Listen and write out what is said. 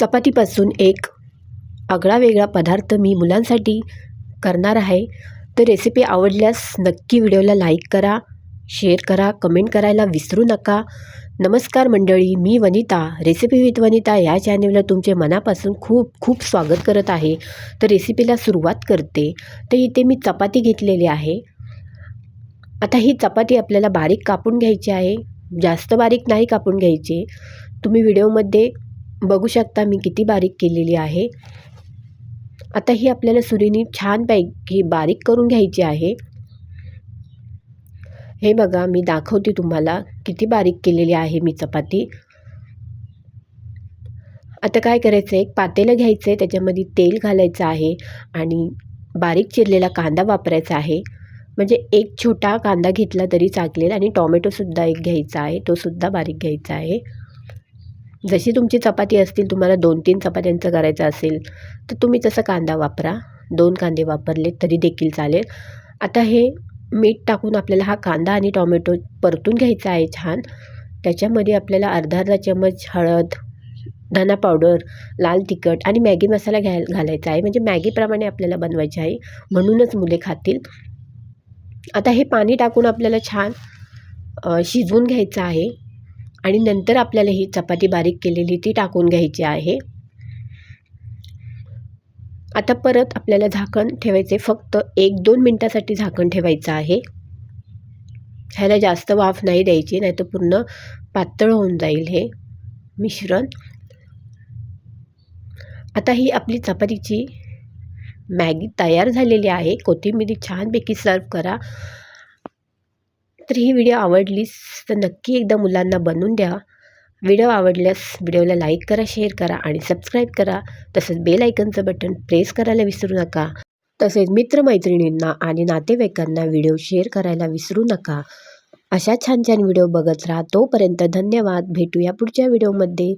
चपातीपासून एक आगळा वेगळा पदार्थ मी मुलांसाठी करणार आहे. तर रेसिपी आवडल्यास नक्की व्हिडिओला लाईक करा शेअर करा कमेंट करायला विसरू नका. नमस्कार मंडळी मी वनिता रेसिपी विथ वनिता या चॅनलला तुमचे मनापासून खूप खूप स्वागत करत आहे. तर रेसिपीला सुरुवात करते. तर इथे मी चपाती घेतलेली आहे. आता ही चपाती आपल्याला बारीक कापून घ्यायची आहे. जास्त बारीक नाही कापून घ्यायची. तुम्ही व्हिडिओमध्ये बघू शकता मी किती बारीक केलेली आहे. आता ही आपल्याला सुरीने छानपैकी बारीक करून घ्यायची आहे. हे बघा मी दाखवते तुम्हाला किती बारीक केलेली आहे मी चपाती. आता काय करायचं आहे एक पातेलं घ्यायचं आहे त्याच्यामध्ये तेल घालायचं आहे आणि बारीक चिरलेला कांदा वापरायचा आहे. म्हणजे एक छोटा कांदा घेतला तरी चाकलेला आणि टॉमॅटोसुद्धा एक घ्यायचा आहे तोसुद्धा बारीक घ्यायचा आहे. जशी तुमची चपाती असतील तुम्हाला दोन तीन चपात्यांचं करायचं असेल तर तुम्ही तसं कांदा वापरा. दोन कांदे वापरले तरी देखील चालेल. आता हे मीठ टाकून आपल्याला हा कांदा आणि टॉमॅटो परतून घ्यायचा आहे छान. त्याच्यामध्ये आपल्याला अर्धा अर्धा चमच हळद धना पावडर लाल तिखट आणि मॅगी मसाला घ्याय घालायचा आहे. म्हणजे मॅगीप्रमाणे आपल्याला बनवायची आहे. म्हणूनच मुले खातील. आता हे पाणी टाकून आपल्याला छान शिजवून घ्यायचं आहे. आणि नंतर आपल्याला ही चपाती बारीक केलेली ती टाकून घ्यायची आहे. आता परत आपल्याला झाकण ठेवायचे फक्त एक दोन मिनटासाठी झाकण ठेवायचं आहे. ह्याला जास्त वाफ नाही द्यायची नाही तर पूर्ण पातळ होऊन जाईल हे मिश्रण. आता ही आपली चपातीची मॅगी तयार झालेली आहे. कोथिंबीर छानपैकी सर्व करा. तर ही व्हिडिओ आवडलीस तर नक्की एकदा मुलांना बनवून द्या. व्हिडिओ आवडल्यास व्हिडिओला लाईक करा शेअर करा आणि सबस्क्राईब करा. तसंच बेल आयकनचं बटन प्रेस करायला विसरू नका. तसेच मित्रमैत्रिणींना आणि नातेवाईकांना व्हिडिओ शेअर करायला विसरू नका. अशा छान छान व्हिडिओ बघत राहा. तोपर्यंत धन्यवाद. भेटूया पुढच्या व्हिडिओमध्ये